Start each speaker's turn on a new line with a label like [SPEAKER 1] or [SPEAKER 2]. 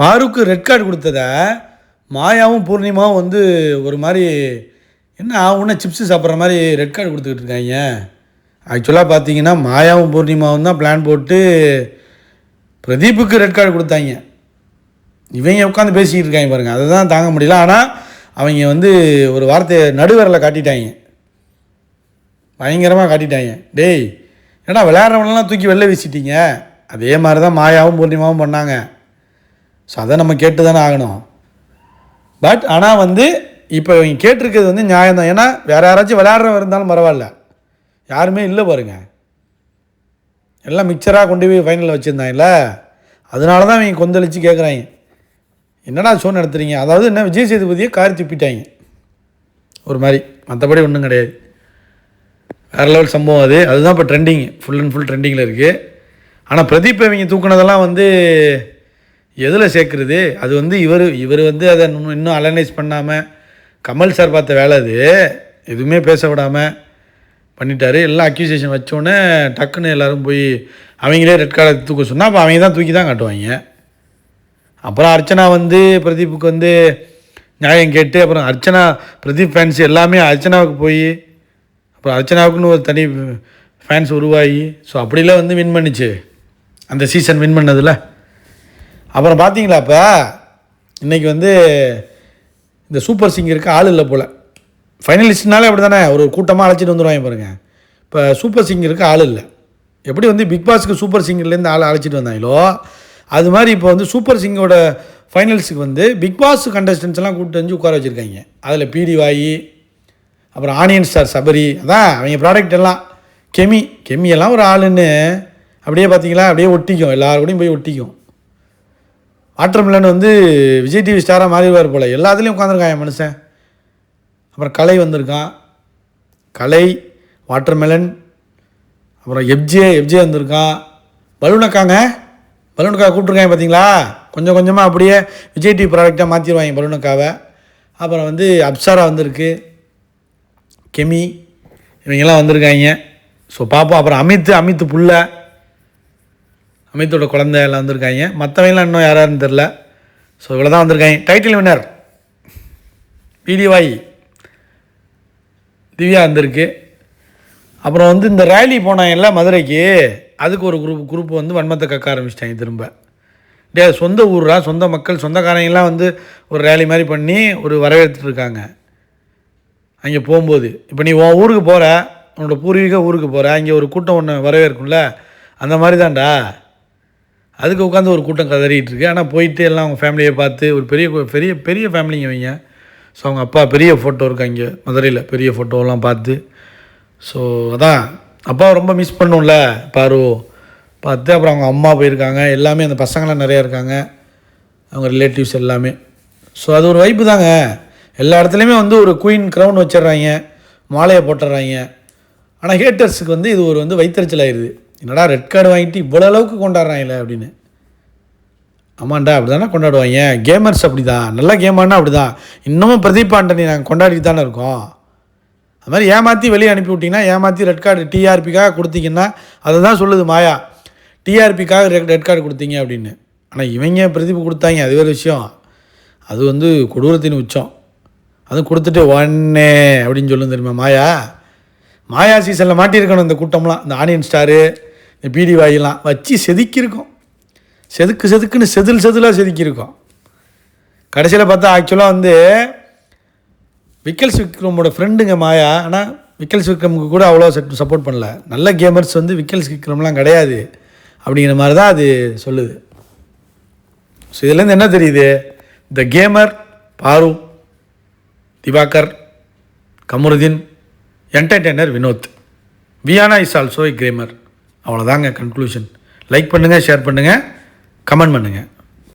[SPEAKER 1] பாருக்கு red card கொடுத்தத மாயாவும் பூர்ணிமாவும் வந்து ஒரு மாதிரி என்ன ஆகும்னா சிப்ஸு சாப்பிட்ற மாதிரி ரெட் கார்டு கொடுத்துக்கிட்டு இருக்காங்க. ஆக்சுவலாக பார்த்தீங்கன்னா மாயாவும் பூர்ணிமாவும் தான் பிளான் போட்டு பிரதீப்புக்கு ரெட் கார்டு கொடுத்தாங்க. இவங்க உட்காந்து பேசிக்கிட்டு இருக்காங்க பாருங்கள் அதை தான் தாங்க முடியல. ஆனால் அவங்க வந்து ஒரு வார்த்தையை நடுவரில் காட்டிட்டாங்க. பயங்கரமாக காட்டிட்டாங்க. டேய் ஏன்னா விளையாடுறவனெல்லாம் தூக்கி வெளில வீசிட்டீங்க? அதே மாதிரி தான் மாயாவும் பூர்ணிமாவும் பண்ணாங்க. ஸோ அதை நம்ம கேட்டு தானே ஆகணும். பட் ஆனால் வந்து இப்போ இவங்க கேட்டிருக்கிறது வந்து நியாயம் தான் ஏன்னா வேறு யாராச்சும் விளையாடுறவங்க இருந்தாலும் பரவாயில்ல. யாருமே இல்லை பாருங்க. எல்லாம் மிக்சராக கொண்டு போய் ஃபைனலில் வச்சுருந்தாங்கல்ல அதனால தான் இவங்க கொந்தளிச்சு கேட்குறாங்க என்னடா ஷோ நடத்துறீங்க? அதாவது என்ன விஜய் சேதுபதியை காரி துப்பிட்டாங்க. ஒரு மாதிரி. மற்றபடி ஒன்றும் கிடையாது. வேறு லெவல் சம்பவம் அது. அதுதான் இப்போ ட்ரெண்டிங் ஃபுல் அண்ட் ஃபுல் ட்ரெண்டிங்கில் இருக்குது ஆனால் பிரதீப் இவங்க தூக்குனதெல்லாம் வந்து எதில் சேர்க்குறது? அது வந்து இவர் இவர் வந்து அதை இன்னும் இன்னும் அலனைஸ் பண்ணாமல் கமல் சார் பார்த்த வேலை அது. எதுவுமே பேச விடாமல் பண்ணிட்டாரு. எல்லாம் அக்யூசியேஷன் வச்சோடனே டக்குன்னு எல்லோரும் போய் அவங்களே ரெட் கார்டை தூக்க சொன்னால் அப்போ அவங்க தான் தூக்கி தான் காட்டுவாங்க. அப்புறம் அர்ச்சனா வந்து பிரதீப்புக்கு வந்து நியாயம் கேட்டு அப்புறம் அர்ச்சனா பிரதீப் ஃபேன்ஸ் எல்லாமே அர்ச்சனாவுக்கு போய் அப்புறம் அர்ச்சனாவுக்குன்னு ஒரு தனி ஃபேன்ஸ் உருவாகி. ஸோ அப்படிலாம் வந்து வின் பண்ணிச்சு. அந்த சீசன் வின் பண்ணதில். அப்புறம் பார்த்தீங்களா இப்போ? இன்றைக்கி வந்து இந்த சூப்பர் சிங்கருக்கு ஆள் இல்லை போல். ஃபைனலிஸ்ட்னாலே அப்படி தானே ஒரு கூட்டமாக அழைச்சிட்டு வந்துடுவாங்க பாருங்கள் இப்போ சூப்பர் சிங்கருக்கு ஆள் இல்லை. எப்படி வந்து பிக் பாஸ்க்கு சூப்பர் சிங்கர்லேருந்து ஆள் அழைச்சிட்டு வந்தாங்களோ அது மாதிரி இப்போ வந்து சூப்பர் சிங்கோட ஃபைனல்ஸுக்கு வந்து பிக் பாஸ் கண்டஸ்டன்ஸ் எல்லாம் கூப்பிட்டு வந்து உட்கார வச்சுருக்காங்க. அதில் பிடி வாயி அப்புறம் ஆனியன் ஸ்டார் சபரி அதான் அவங்க ப்ராடக்ட் எல்லாம். கெமி கெமியெல்லாம் ஒரு ஆளுன்னு. அப்படியே பார்த்தீங்களா அப்படியே ஒட்டிக்கும் எல்லாரு கூடயும் போய் ஒட்டிக்கும். வாட்டர்மெலன் வந்து விஜய் டிவி ஸ்டாராக மாறிடுவார் போல். எல்லாத்துலேயும் உட்காந்துருக்கான் என் மனுஷன். அப்புறம் கலை வந்திருக்கான். கலை வாட்டர்மெலன் அப்புறம் எப்ஜே எப்ஜே வந்திருக்கான். பலூனக்காங்க பலூனக்கா கூப்பிட்ருக்காங்க பார்த்தீங்களா கொஞ்சம் கொஞ்சமாக அப்படியே விஜய் டிவி ப்ராடக்டாக மாற்றிடுவாங்க பலூனக்காவை அப்புறம் வந்து அப்சாரா வந்திருக்கு. கெமி இவங்கெல்லாம் வந்திருக்காங்க. ஸோ பார்ப்போம் அப்புறம் அமித் அமித் புள்ள. அமித்தோட குழந்தை எல்லாம் வந்திருக்காங்க. மற்றவங்களாம் இன்னும் யாராருன்னு தெரில ஸோ இவ்வளோ தான் வந்திருக்காங்க டைட்டில் வினர் பிடிவாய் திவ்யா வந்திருக்கு. அப்புறம் வந்து இந்த ரேலி போனாங்கல்ல மதுரைக்கு அதுக்கு ஒரு குரூப் குரூப் வந்து வன்மத்தை கக்க ஆரம்பிச்சிட்டாங்க திரும்ப. டே அது சொந்த ஊரா சொந்த மக்கள் சொந்தக்காரங்கெல்லாம் வந்து ஒரு ரேலி மாதிரி பண்ணி ஒரு வரவேற்றுருக்காங்க இருக்காங்க. அங்கே போகும்போது. இப்போ நீ உன் ஊருக்கு போகிற உன்னோட பூர்வீக ஊருக்கு போகிற அங்கே ஒரு கூட்டம் ஒன்று வரவேற்கும்ல? அந்த மாதிரி தான்டா. அதுக்கு உட்காந்து ஒரு கூட்டம் கதறிட்டு இருக்கு. ஆனால் போயிட்டு எல்லாம் அவங்க ஃபேமிலியை பார்த்து ஒரு பெரிய பெரிய பெரிய ஃபேமிலிங்க வைங்க ஸோ அவங்க அப்பா பெரிய ஃபோட்டோ இருக்கு அங்கே மதுரையில். பெரிய ஃபோட்டோலாம் பார்த்து. ஸோ அதான். அப்பாவை ரொம்ப மிஸ் பண்ணும்ல பாரு. பார்த்து அப்புறம் அவங்க அம்மா போயிருக்காங்க. எல்லாமே அந்த பசங்களாம் நிறையா இருக்காங்க. அவங்க ரிலேட்டிவ்ஸ் எல்லாமே. ஸோ அது ஒரு வைப்பு தாங்க. எல்லா இடத்துலையுமே வந்து ஒரு குயின் க்ரௌன் வச்சிடுறாங்க. மாலையை போட்டுடுறாங்க. ஆனால் ஹேட்டர்ஸுக்கு வந்து இது ஒரு வந்து வைத்தறிச்சல் ஆயிடுது. என்னடா ரெட் கார்டு வாங்கிட்டு இவ்வளோ அளவுக்கு கொண்டாடுறாங்களே அப்படின்னு. ஆமாண்டா அப்படி தானே கொண்டாடுவாங்க. கேமர்ஸ் அப்படி தான் நல்ல கேமானா அப்படி தான் இன்னமும் பிரதீப் ஆண்டனி நாங்கள் கொண்டாடிட்டு தானே இருக்கோம். அது மாதிரி ஏமாற்றி வெளியே அனுப்பி விட்டிங்கன்னா ஏமாற்றி ரெட் கார்டு டிஆர்பிக்காக கொடுத்தீங்கன்னா அதை தான் சொல்லுது மாயா. டிஆர்பிக்காக ரெட் ரெட் கார்டு கொடுத்தீங்க அப்படின்னு. ஆனால் இவங்க பிரதீப் கொடுத்தாங்க. அது வேறு விஷயம். அது வந்து கொடூரத்தின் உச்சம். அதுவும் கொடுத்துட்டு ஒன்னே அப்படின்னு சொல்லும் தெரியுமா மாயா? மாயா சீசனில் மாட்டியிருக்கணும் இந்த கூட்டம்லாம். இந்த ஆனியன் ஸ்டாரு இந்த பீடி வாயிலாம் வச்சு செதுக்கியிருக்கோம். செதுக்கு செதுக்குன்னு செதில் செதிலாக செதுக்கியிருக்கோம். கடைசியில் பார்த்தா ஆக்சுவலாக வந்து விக்கல்ஸ் விக்ரமோட ஃப்ரெண்டுங்க மாயா. ஆனால் விக்கல்ஸ் விக்ரமுக்கு கூட அவ்வளோ சப்போர்ட் பண்ணல. நல்ல கேமர்ஸ் வந்து விக்கல்ஸ் விக்ரம்லாம் கிடையாது அப்படிங்கிற மாதிரி தான் அது சொல்லுது. ஸோ இதுலேருந்து என்ன தெரியுது? த கேமர் பாரு Diwakar Kamarudeen entertainer Vinoth Viyana is also a gamer அவ்வளோதாங்க கன்க்ளூஷன் லைக் பண்ணுங்கள் ஷேர் பண்ணுங்கள் கமெண்ட் பண்ணுங்கள்